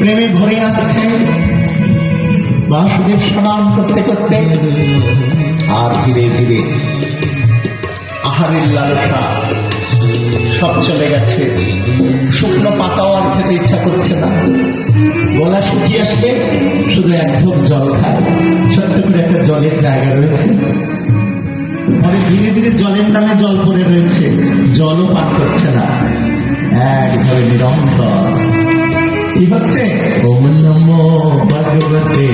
প্রেমে ভরে আসছে বাসুদেব স্নান করতে করতে। আর ধীরে ধীরে আহারের লালসা সব চলে গেছে। শুকনো পাতাও আর খেতে ইচ্ছা করছে না। গলা শুকিয়ে আসবে শুধু এক ঢোক জল খায়। ছোট্ট করে একটা জলের জায়গা রয়েছে। পরে ধীরে ধীরে জলের নামে জল পড়ে রয়েছে জলও পান করছে না। একভাবে নিরন্তর। কি হচ্ছে? ওম নমো ভগবতে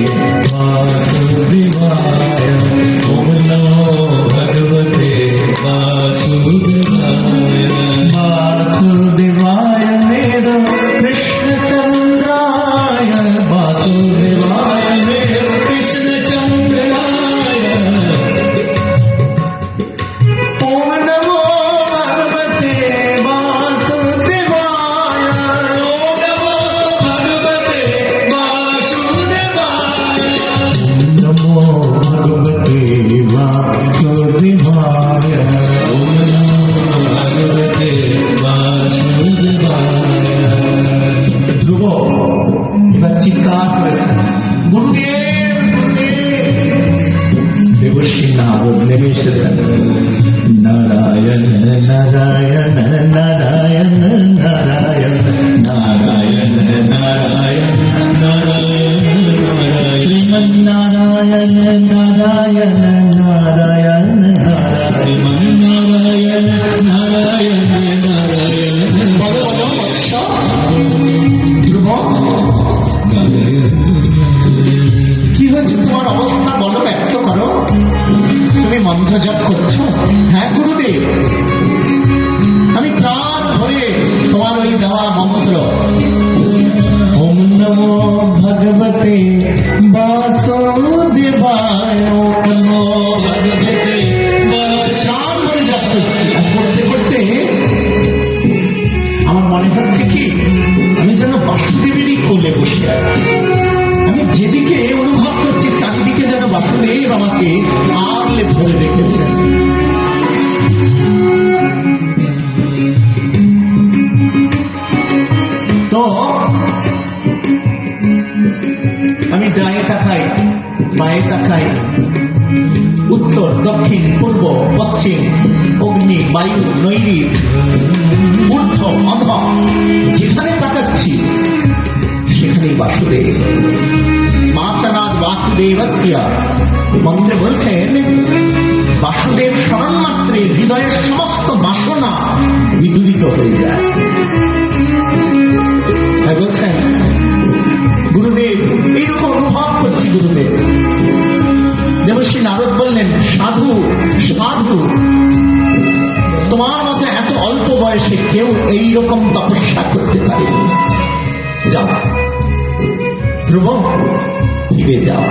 ধ্রুব এবার চিৎকার করেছে গুরুদেব দেবশ্রী নারদ নেমে এসেছেন নারায়ণ নারায়ণ নারায়ণ নারায়ণ নারায়ণ আমার মনে হচ্ছে কি, আমি যেন বাসুদেবেরই কোলে বসে আছি। আমি যেদিকে অনুভব করছি, চারিদিকে যেন বাসুদেব আমাকে আগলে ধরে রেখেছেন। তাকাই উত্তর, দক্ষিণ, পূর্ব, পশ্চিম, অগ্নি, বায়ু নৈরিক ঊর্ধ্ব অধ যেখানে তাকাচ্ছি, সেখানেই বাসুদেব। মাসনাদ বাসুদেবত্য মন্ত্রে বলছেন, বাসুদেব স্মরণ মাত্রে হৃদয়ের সমস্ত বাসনা বিদূরিত হয়ে যায়। বলছেন, গুরুদেব, এইরকম অনুভব করছি, গুরুদেব। সাধু তোমার মতো এত অল্প বয়সে কেউ এইরকম তপস্যা করতে পারে যাও, ধ্রুব, ফিরে যাও।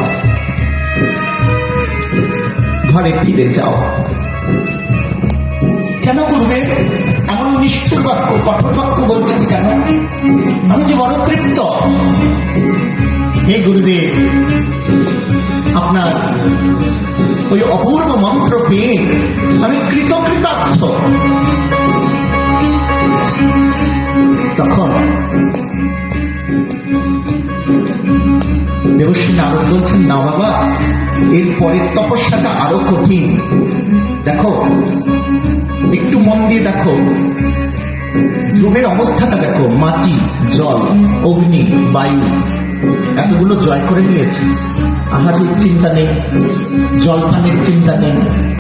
ঘরে ফিরে যাও। কেন করবে? এমন নিষ্ঠুর বাক্য, কঠোর বাক্য বলছেন কেন? আমি যে বড় তৃপ্ত। হে গুরুদেব, আপনার ওই অপূর্ব মন্ত্র পেয়ে আমি কৃতকৃতার্থ। তখন দেবশ্রী নারদ বলছেন, না বাবা, এর পরের তপস্যাটা আরও কঠিন। দেখো, একটু মন দিয়ে দেখো। ধ্রুবের অবস্থাটা দেখো, মাটি, জল, অগ্নি, বায়ু, এতগুলো জয় করে নিয়েছে আহারের চিন্তা নেই জলপানের চিন্তা নেই।